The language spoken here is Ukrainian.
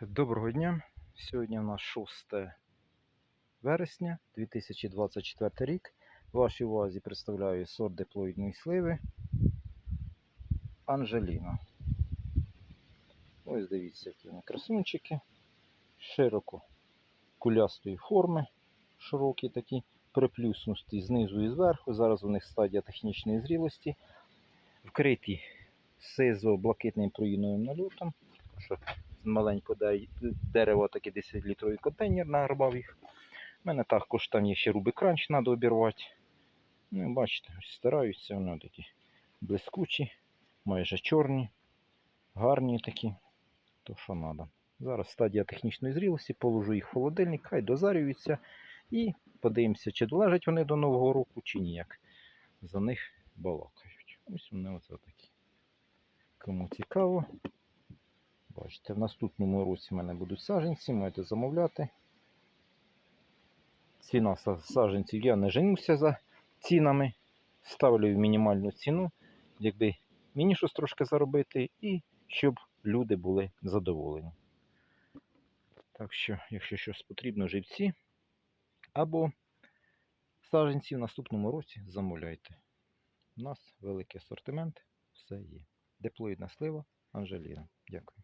Доброго дня. Сьогодні у нас 6 вересня 2024 рік. Вашій увазі представляю сорт диплоїдної сливи Анжеліна. Ось дивіться, які вони красунчики. Широко кулястої форми, широкі такі, приплюснуті знизу і зверху. Зараз у них стадія технічної зрілості. Вкриті сизо-блакитним проїновим нальотом. Що маленько дерево, такий 10-літровий контейнер награбав їх. У мене також там є ще рубик кранч, треба обірвати. Ну, бачите, стараються, вони такі блискучі, майже чорні, гарні такі. То що треба. Зараз стадія технічної зрілості, положу їх в холодильник, хай дозарюються і подивимося, чи долежать вони до Нового року, чи ніяк. За них балакають. Ось вони оце такі. Кому цікаво, Бачите, в наступному році в мене будуть саджанці, можете замовляти. Ціна са- саджанців я не женуся за цінами. Ставлю мінімальну ціну, якби мені щось трошки заробити, і щоб люди були задоволені. Так що, якщо щось потрібно, живці або саджанці в наступному році замовляйте. У нас великий асортимент, все є. Диплоїдна слива Анжеліна. Дякую.